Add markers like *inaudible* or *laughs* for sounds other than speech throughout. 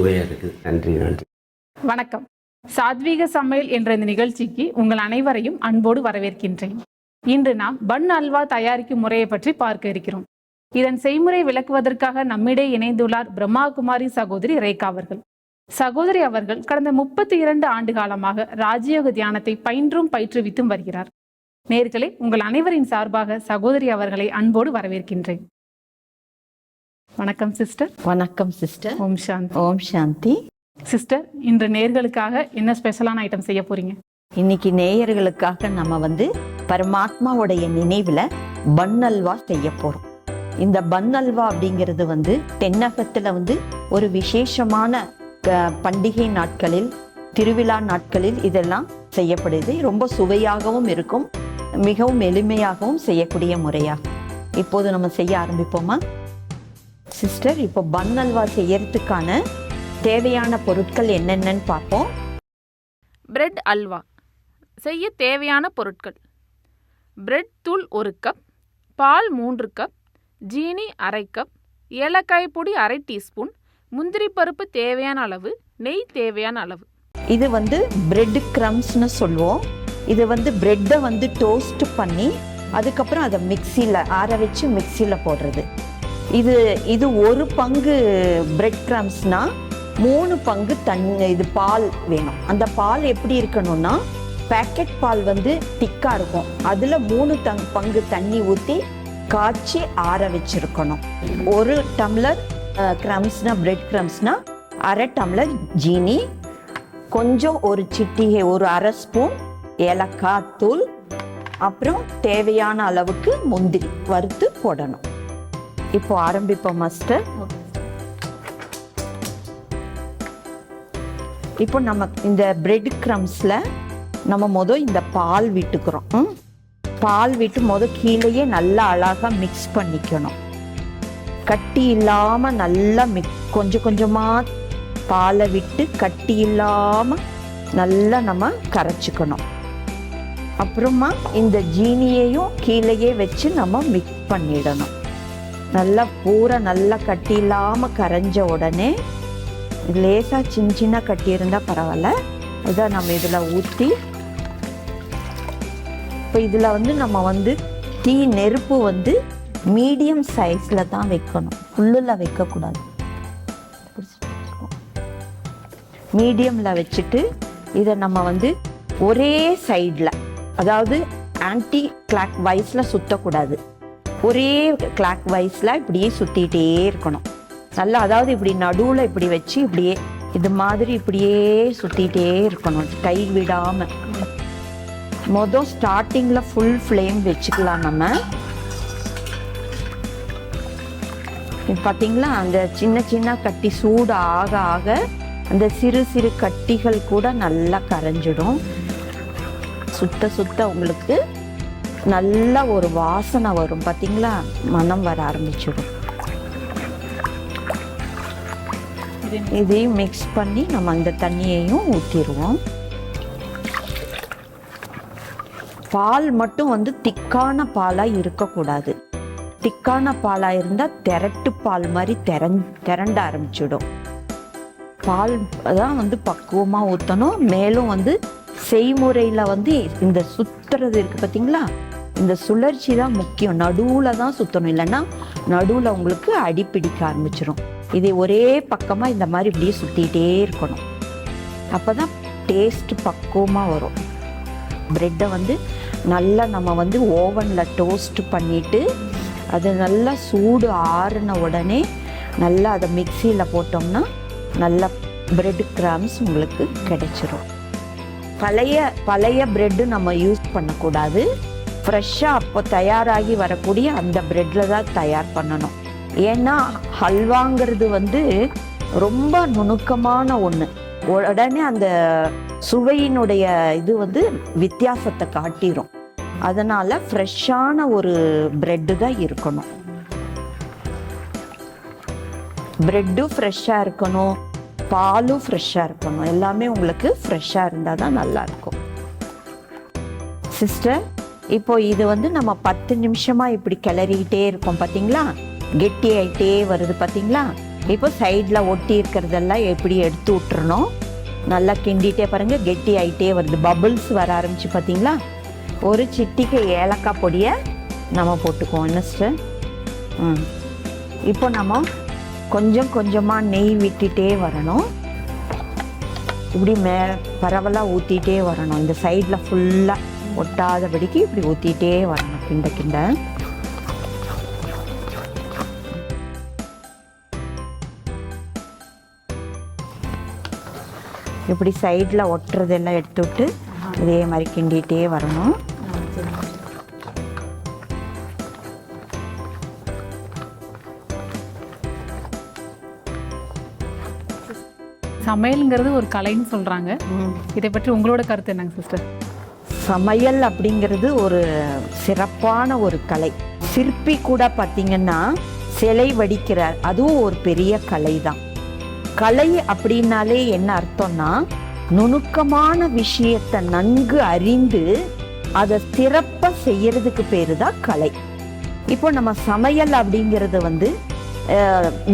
சுவையாக இருக்குது நன்றி நன்றி. வணக்கம். சாத்வீக சமையல் என்ற இந்த நிகழ்ச்சிக்கு உங்கள் அனைவரையும் அன்போடு வரவேற்கின்றேன். இன்று நாம் பன் அல்வா தயாரிக்கும் முறையை பற்றி பார்க்க இருக்கிறோம். இதன் செய்முறை விளக்குவதற்காக நம்மிடையே இணைந்துள்ளார் பிரம்மாகுமாரி சகோதரி ரேகா அவர்கள். சகோதரி அவர்கள் கடந்த முப்பத்தி இரண்டு ஆண்டு காலமாக ராஜயோக தியானத்தை பயின்றும் பயிற்றுவித்தும் வருகிறார். நேர்களே உங்கள் அனைவரின் சார்பாக சகோதரி அவர்களை அன்போடு வரவேற்கின்றேன். வணக்கம் சிஸ்டர் வணக்கம் சிஸ்டர் ஓம் சாந்த். ஓம் சாந்தி. சிஸ்டர் இன்று நேர்களுக்காக என்ன ஸ்பெஷலான ஐட்டம் செய்ய போறீங்க? இன்னைக்கு நேயர்களுக்காக நம்ம வந்து பரமாத்மாவுடைய நினைவுல பன் அல்வா செய்ய போறோம். இந்த பன் அல்வா அப்படிங்கிறது வந்து தென்னகத்துல வந்து ஒரு விசேஷமான பண்டிகை நாட்களில் திருவிழா நாட்களில் இதெல்லாம் செய்யப்படுது. ரொம்ப சுவையாகவும் இருக்கும் மிகவும் எளிமையாகவும் செய்யக்கூடிய முறையாகும். இப்போது நம்ம செய்ய ஆரம்பிப்போமா? சிஸ்டர் இப்போ பன் அல்வா செய்யறதுக்கான தேவையான பொருட்கள் என்னென்னன்னு பார்ப்போம். பிரெட் அல்வா. செய்ய தேவையான பொருட்கள். பிரெட் தூள் ஒரு கப் பால் மூன்று கப் ஜீனி அரை கப் ஏலக்காய் பொடி அரை டீஸ்பூன் முந்திரி பருப்பு தேவையான அளவு நெய் தேவையான அளவு. இது வந்து பிரெட் க்ரம்ஸ்னு சொல்லுவோம். இது வந்து பிரெட்டை வந்து டோஸ்ட் பண்ணி அதுக்கப்புறம் அதை மிக்சியில் ஆற வச்சு மிக்சியில் போடுறது. இது இது ஒரு பங்கு பிரெட் க்ரம்ஸ்னா மூணு பங்கு தண்ணி இது பால் வேணும். அந்த பால் எப்படி இருக்கணும்னா பேக்கெட் பால் வந்து திக்காக இருக்கும். அதில் மூணு தங் பங்கு தண்ணி ஊற்றி காய்ச்சி ஆற வச்சிருக்கணும். ஒரு டம்ளர் க்ரம்ஸ்னா பிரெட் க்ரம்ஸ்னா அரை டம்ளர் ஜீனி கொஞ்சம் ஒரு சிட்டிகை ஒரு அரை ஸ்பூன் ஏலக்காய் தூள் அப்புறம் தேவையான அளவுக்கு முந்திரி வறுத்து போடணும். இப்போ ஆரம்பிப்போம் மாஸ்டர் இப்போ நம்ம இந்த பிரெட் க்ரம்ஸில் நம்ம மொதல் இந்த பால் விட்டுக்கிறோம். பால் விட்டு மொதல் கீழேயே நல்லா அழகாக மிக்ஸ் பண்ணிக்கணும். கட்டி இல்லாமல் நல்லா மிக் கொஞ்சம் கொஞ்சமாக பாலை விட்டு கட்டி இல்லாமல் நல்லா நம்ம கரைச்சிக்கணும். அப்புறமா இந்த ஜீனியையும் கீழேயே வச்சு நம்ம மிக்ஸ் பண்ணிடணும். நல்லா பூரா நல்லா கட்டி இல்லாமல் கரைஞ்ச உடனே லேசாக சின்ன சின்ன கட்டி இருந்தால் பரவாயில்ல. இதை நம்ம இதில் ஊற்றி இப்போ இதில் வந்து நம்ம வந்து தீ நெருப்பு வந்து மீடியம் சைஸில் தான் வைக்கணும். ஃபுல்லில் வைக்கக்கூடாது. மீடியமில் வச்சுட்டு இதை நம்ம வந்து ஒரே சைடில் அதாவது ஆன்டி கிளாக் வைஸில் சுற்றக்கூடாது ஒரே கிளாக் வைஸில் இப்படியே சுற்றிட்டே இருக்கணும். நல்லா அதாவது இப்படி நடுவில் இப்படி வச்சு இப்படியே இது மாதிரி இப்படியே சுற்றிட்டே இருக்கணும். கை விடாமல் மொதல் ஸ்டார்டிங்கில் ஃபுல் ஃப்ளேம் வச்சுக்கலாம் நம்ம. பார்த்தீங்களா அந்த சின்ன சின்ன கட்டி சூடு ஆக ஆக அந்த சிறு சிறு கட்டிகள் கூட நல்லா கரைஞ்சிடும். சுத்த சுத்த உங்களுக்கு நல்ல ஒரு வாசனை வரும். பார்த்தீங்களா மனம் வர ஆரம்பிச்சிடும். இதையும் மிக்ஸ் பண்ணி நம்ம அந்த தண்ணியையும் ஊற்றிடுவோம் பால் மட்டும் வந்து திக்கான பாலாக இருக்கக்கூடாது. திக்கான பாலாக இருந்தால் திரட்டு பால் மாதிரி திரஞ் திரண்ட ஆரம்பிச்சிடும். பால் தான் வந்து பக்குவமாக ஊற்றணும் மேலும் வந்து செய்முறையில் வந்து இந்த சுற்றுறது இருக்குது பார்த்தீங்களா இந்த சுழற்சி தான் முக்கியம். நடுவில் தான் சுற்றணும் இல்லைன்னா நடுவில் உங்களுக்கு அடிப்பிடிக்க ஆரம்பிச்சிடும் இதை ஒரே பக்கமாக இந்த மாதிரி இப்படியே சுற்றிக்கிட்டே இருக்கணும். அப்போ தான் டேஸ்ட் பக்குவமாக வரும் ப்ரெட்டை வந்து நல்லா நம்ம வந்து ஓவனில் டோஸ்ட் பண்ணிவிட்டு அது நல்லா சூடு ஆறின உடனே நல்லா அதை மிக்சியில் போட்டோம்னா நல்லா ப்ரெட் கிராம்ஸ் உங்களுக்கு கிடைச்சிரும். பழைய பழைய ப்ரெட்டு நம்ம யூஸ் பண்ணக்கூடாது. ஃப்ரெஷ்ஷாக அப்போ தயாராகி வரக்கூடிய அந்த ப்ரெட்டில் தான் தயார் பண்ணணும். ஏன்னா ஹல்வாங்கிறது வந்து ரொம்ப நுணுக்கமான ஒன்று உடனே அந்த சுவையினுடைய இது வந்து வித்தியாசத்தை காட்டிரும். அதனால ஃப்ரெஷ்ஷான ஒரு பிரெட்டு தான் இருக்கணும். ப்ரெட்டும் ஃப்ரெஷ்ஷாக இருக்கணும். பாலும் ஃப்ரெஷ்ஷாக இருக்கணும். எல்லாமே உங்களுக்கு ஃப்ரெஷ்ஷாக இருந்தால் தான் நல்லா இருக்கும். சிஸ்டர் இப்போ இது வந்து நம்ம பத்து நிமிஷமாக இப்படி கிளறிக்கிட்டே இருக்கோம் பார்த்தீங்களா கெட்டி ஆகிட்டே வருது பார்த்தீங்களா இப்போ சைடில் ஒட்டி இருக்கிறதெல்லாம் எப்படி எடுத்து விட்டுறணும்? நல்லா கிண்டிகிட்டே பாருங்கள் கெட்டி ஆகிட்டே வருது. பபுள்ஸ் வர ஆரம்பிச்சு பார்த்தீங்களா ஒரு சிட்டிக்கு ஏலக்காய் பொடியை நம்ம போட்டுக்குவோம். என்ன ம் இப்போ நம்ம கொஞ்சம் கொஞ்சமாக நெய் விட்டுட்டே வரணும். இப்படி மே பரவலாக ஊற்றிட்டே வரணும். இந்த சைடில் ஃபுல்லாக ஒட்டாதபடிக்கு இப்படி ஊற்றிட்டே வரணும் கிண்ட கிண்ட. இப்படி சைடில் ஒட்டுறதெல்லாம் எடுத்து விட்டு இதே மாதிரி கிண்டிகிட்டே வரணும். சமையல்ங்கிறது ஒரு கலைன்னு சொல்றாங்க. இதை பற்றி உங்களோட கருத்து என்னங்க சிஸ்டர்? சமையல் அப்படிங்கிறது ஒரு சிறப்பான ஒரு கலை. சிற்பி கூட பார்த்திங்கன்னா சிலை வடிக்கிறார். அதுவும் ஒரு பெரிய கலை தான் கலை அப்படின்னாலே என்ன அர்த்தம்னா நுணுக்கமான விஷயத்தை நன்கு அறிந்து அதை சிறப்பாக செய்யறதுக்கு பேர் தான் கலை. இப்போ நம்ம சமையல் அப்படிங்கிறது வந்து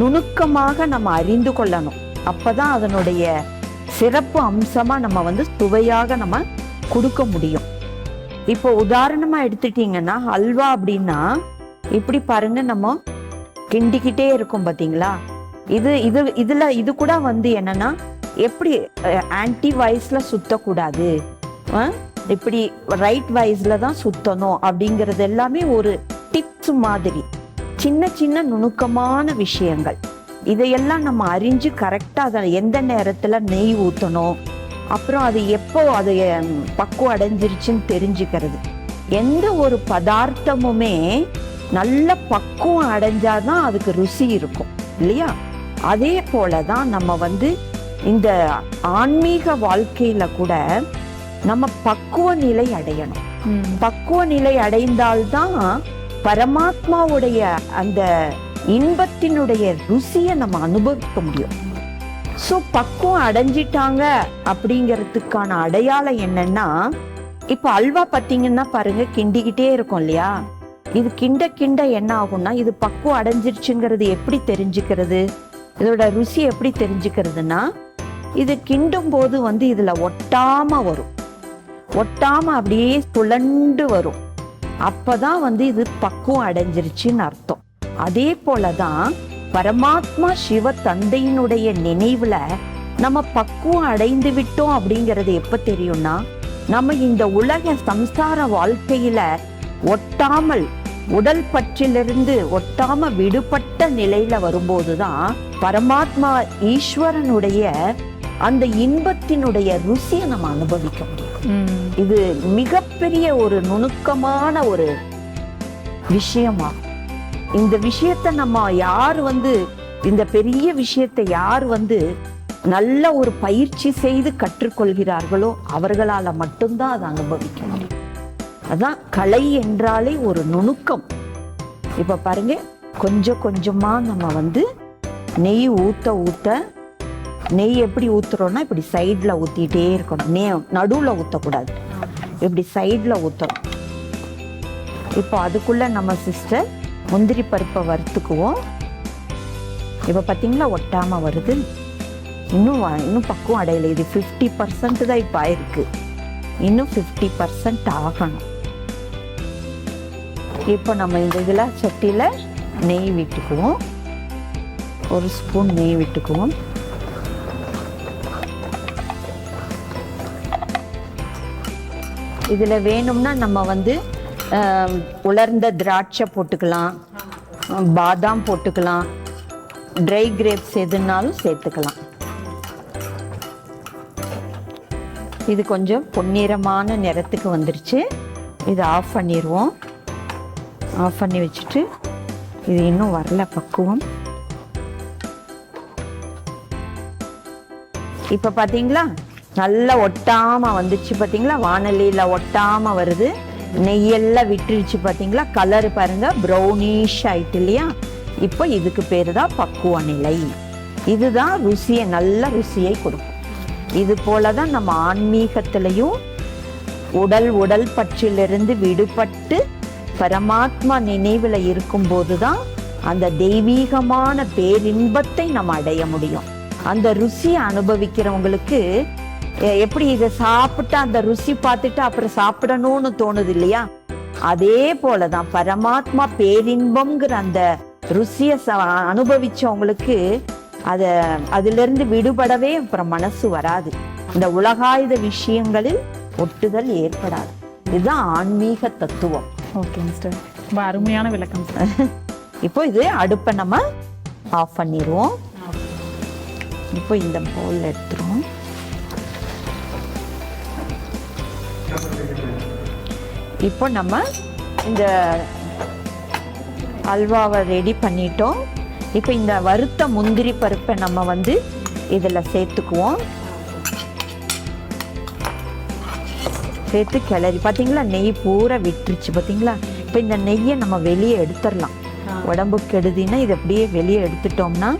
நுணுக்கமாக நம்ம அறிந்து கொள்ளணும். அப்பதான் அதனுடைய சிறப்பு அம்சமாக நம்ம வந்து சுவையாக நம்ம கொடுக்க முடியும். இப்போ உதாரணமா எடுத்துட்டீங்கன்னா அல்வா அப்படின்னா இப்படி பாருங்க நம்ம கிண்டிக்கிட்டே இருக்கும் பாத்தீங்களா? இது இது இதுல இது கூட வந்து என்னன்னா எப்படி ஆன்டி வைஸ்ல சுத்தக்கூடாது. இப்படி ரைட் வைஸ்ல தான் சுத்தணும் அப்படிங்கிறது எல்லாமே ஒரு டிப்ஸ் மாதிரி. சின்ன சின்ன நுணுக்கமான விஷயங்கள். இதையெல்லாம் நம்ம அறிஞ்சு கரெக்டாக அதை எந்த நேரத்தில் நெய் ஊற்றணும் அப்புறம் அது எப்போ அது பக்குவம் அடைஞ்சிருச்சுன்னு தெரிஞ்சுக்கிறது. எந்த ஒரு பதார்த்தமுமே நல்ல பக்குவம் அடைஞ்சாதான் அதுக்கு ருசி இருக்கும் இல்லையா? அதே போல தான் நம்ம வந்து இந்த ஆன்மீக வாழ்க்கையில கூட நம்ம பக்குவ நிலை அடையணும். பக்குவ நிலை அடைந்தால்தான் பரமாத்மாவுடைய அந்த இன்பத்தினுடைய ருசியை நம்ம அனுபவிக்க முடியும். ஸோ பக்குவம் அடைஞ்சிட்டாங்க அப்படிங்கிறதுக்கான அடையாளம் என்னன்னா இப்போ அல்வா பார்த்தீங்கன்னா பாருங்க கிண்டிக்கிட்டே இருக்கும் இல்லையா? இது கிண்ட கிண்ட என்ன ஆகும்னா இது பக்குவம் அடைஞ்சிருச்சுங்கிறது எப்படி தெரிஞ்சுக்கிறது? இதோட ருசி எப்படி தெரிஞ்சுக்கிறதுனா இது கிண்டும் போது வந்து இதில் ஒட்டாம வரும். ஒட்டாம அப்படியே சுழண்டு வரும். அப்போதான் வந்து இது பக்குவம் அடைஞ்சிருச்சுன்னு அர்த்தம். அதே போலதான் பரமாத்மா சிவ தந்தையினுடைய நினைவுல நம்ம பக்குவம் அடைந்து விட்டோம் அப்படிங்கிறது எப்ப தெரியும்னா நம்ம இந்த உலக சம்சார வாழ்க்கையில ஒட்டாமல் உடல் பற்றிலிருந்து ஒட்டாம விடுபட்ட நிலையில வரும்போதுதான் பரமாத்மா ஈஸ்வரனுடைய அந்த இன்பத்தினுடைய ருசியை நம்ம அனுபவிக்க முடியும். இது மிகப்பெரிய ஒரு நுணுக்கமான ஒரு விஷயமா. இந்த விஷயத்தை நம்ம யார் வந்து இந்த பெரிய விஷயத்தை யார் வந்து நல்ல ஒரு பயிற்சி செய்து கற்றுக்கொள்கிறார்களோ அவர்களால மட்டும்தான் அதை அனுபவிக்க முடியும். அதான் கலை என்றாலே ஒரு நுணுக்கம். இப்ப பாருங்க கொஞ்சம் கொஞ்சமா நம்ம வந்து நெய் ஊத்த ஊத்த நெய் எப்படி ஊத்துறோம்னா இப்படி சைடுல ஊத்திட்டே இருக்கணும். நே நடுவுல ஊற்றக்கூடாது இப்படி சைடுல ஊற்றணும் இப்போ அதுக்குள்ள நம்ம சிஸ்டர் முந்திரி பருப்பை வறுத்துக்குவோம். இப்போ பார்த்தீங்களா ஒட்டாமல் வருது. இன்னும் இன்னும் பக்குவம் அடையலை. இது ஃபிஃப்டி பர்சன்ட் தான் இப்போ ஆயிருக்கு. இன்னும் ஃபிஃப்டி பர்சன்ட் ஆகணும். இப்போ நம்ம இந்த இதில் சட்டியில் நெய் விட்டுக்குவோம். ஒரு ஸ்பூன் நெய் விட்டுக்குவோம். இதில் வேணும்னா நம்ம வந்து உலர்ந்த திராட்சை போட்டுக்கலாம் பாதாம் போட்டுக்கலாம் ட்ரை கிரேப்ஸ் எதுனாலும் சேர்த்துக்கலாம். இது கொஞ்சம் பொன்னிறமான நிறத்துக்கு வந்துருச்சு. இது ஆஃப் பண்ணிடுவோம் ஆஃப் பண்ணி வச்சுட்டு இது இன்னும் வரல பக்குவம். இப்போ பார்த்தீங்களா நல்லா ஒட்டாமல் வந்துச்சு பார்த்தீங்களா வானலியில் ஒட்டாமல் வருது. நெய்யெல்லாம் விட்டுருச்சு பார்த்தீங்களா? கலர் பாருங்கள் ப்ரௌனிஷ் ஆயிட்டு இல்லையா? இப்போ இதுக்கு பேர் தான் பக்குவ நிலை. இதுதான் ருசியை நல்ல ருசியை கொடுக்கும். இது போல தான் நம்ம ஆன்மீகத்திலையும் உடல் உடல் பற்றிலிருந்து விடுபட்டு பரமாத்மா நினைவில் இருக்கும்போது தான் அந்த தெய்வீகமான பேரின்பத்தை நம்ம அடைய முடியும். அந்த ருசியை அனுபவிக்கிறவங்களுக்கு எப்படி இதை சாப்பிட்டா அந்த ருசி பார்த்துட்டு அப்புறம் சாப்பிடணும்னு தோணுது இல்லையா? அதே போலதான் பரமாத்மா பேரின்பம்ங்கிற அந்த ருசியை அனுபவிச்சவங்களுக்கு அத அதிலிருந்து விடுபடவே அப்புறம் மனசு வராது. இந்த உலகாயுத விஷயங்களில் ஒட்டுதல் ஏற்படாது. இதுதான் ஆன்மீக தத்துவம். ஓகே சிஸ்டர் ரொம்ப அருமையான விளக்கம். சார் *laughs* இப்போ இது அடுப்பை நம்ம ஆஃப் பண்ணிடுவோம் இப்போ இந்த பவுல் எடுத்துருவோம். இப்போ நம்ம இந்த அல்வாவை ரெடி பண்ணிட்டோம். இப்போ இந்த வறுத்த முந்திரி பருப்பை நம்ம வந்து இதில் சேர்த்துக்குவோம். சேர்த்து கிளறி பார்த்தீங்களா? நெய் பூரா விட்டுருச்சு பார்த்தீங்களா? இப்போ இந்த நெய்யை நம்ம வெளியே எடுத்துடலாம். உடம்புக்கு கெடுதின்னா இதை அப்படியே வெளியே எடுத்துட்டோம்னா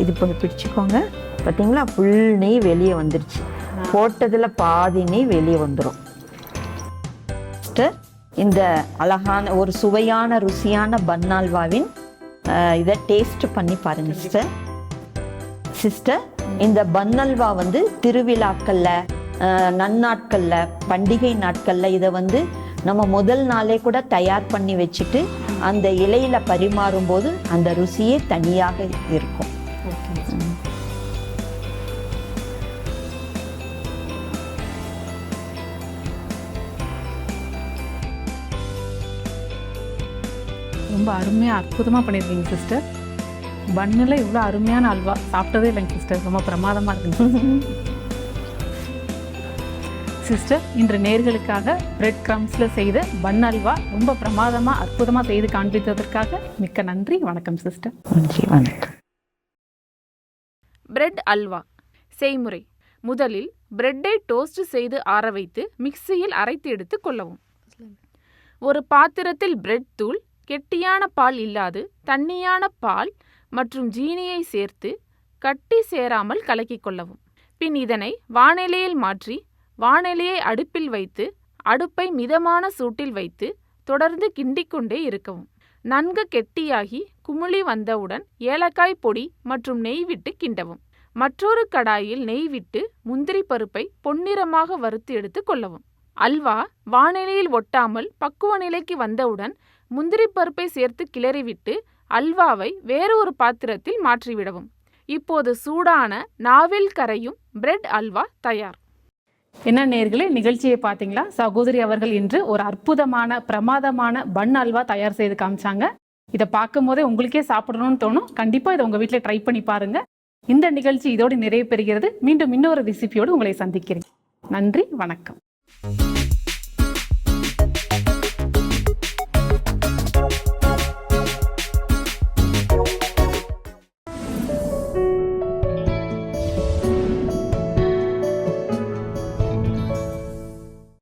இது இப்போ பிடிச்சிக்கோங்க. பார்த்தீங்களா? ஃபுல் நெய் வெளியே வந்துருச்சு. போட்டதில் பாதி நெய் வெளியே வந்துடும் சிஸ்டர் இந்த அழகான ஒரு சுவையான ருசியான பன்னால்வாவின் இதை டேஸ்ட் பண்ணி பாருங்க சிஸ்டர் சிஸ்டர் இந்த பன்னல்வா வந்து திருவிழாக்களில் நன்னாட்களில் பண்டிகை நாட்களில் இதை வந்து நம்ம முதல் நாளே கூட தயார் பண்ணி வச்சுட்டு அந்த இலையில் பரிமாறும் போது அந்த ருசியே தனியாக இருக்கும். ரொம்ப அருமையாக அற்புதமாக பண்ணியிருக்கீங்க சிஸ்டர் பன்னில் இவ்வளோ அருமையான அல்வா. சாப்பிட்டதே இல்லைங்க சிஸ்டர் ரொம்ப பிரமாதமாக இருக்குங்க. சிஸ்டர் இன்று நேர்களுக்காக பிரெட் க்ரம்ஸில் செய்த பன் அல்வா ரொம்ப பிரமாதமாக அற்புதமாக செய்து காண்பித்ததற்காக மிக்க நன்றி. வணக்கம் சிஸ்டர் நன்றி வணக்கம். பிரெட் அல்வா. செய்முறை. முதலில் பிரெட்டை டோஸ்ட் செய்து ஆற வைத்து மிக்சியில் அரைத்து எடுத்து கொள்ளவும். ஒரு பாத்திரத்தில் பிரெட் தூள் கெட்டியான பால் இல்லாது தண்ணியான பால் மற்றும் ஜீனியை சேர்த்து கட்டி சேராமல் கலக்கிக் கொள்ளவும். பின் இதனை வானிலையில் மாற்றி வானிலையை அடுப்பில் வைத்து அடுப்பை மிதமான சூட்டில் வைத்து தொடர்ந்து கிண்டிக்கொண்டே இருக்கவும். நன்கு கெட்டியாகி குமிழி வந்தவுடன் ஏலக்காய் பொடி மற்றும் நெய் விட்டு கிண்டவும். மற்றொரு கடாயில் நெய் விட்டு முந்திரி பருப்பை பொன்னிறமாக வறுத்து எடுத்து கொள்ளவும். அல்வா வானிலையில் ஒட்டாமல் பக்குவ நிலைக்கு வந்தவுடன் முந்திரி பருப்பை சேர்த்து கிளறிவிட்டு அல்வாவை வேறு ஒரு பாத்திரத்தில் மாற்றிவிடவும். இப்போது சூடான நாவில் கரையும் பிரெட் அல்வா தயார். என்ன நேர்களே நிகழ்ச்சியை பார்த்தீங்களா? சகோதரி அவர்கள் இன்று ஒரு அற்புதமான பிரமாதமான பன் அல்வா தயார் செய்து காமிச்சாங்க. இதை பார்க்கும் போதே உங்களுக்கே சாப்பிடணும்னு தோணும். கண்டிப்பாக இதை உங்கள் வீட்டில் ட்ரை பண்ணி பாருங்க. இந்த நிகழ்ச்சி இதோடு நிறைவு பெறுகிறது. மீண்டும் இன்னொரு ரெசிபியோடு உங்களை சந்திக்கிறேன். நன்றி வணக்கம்.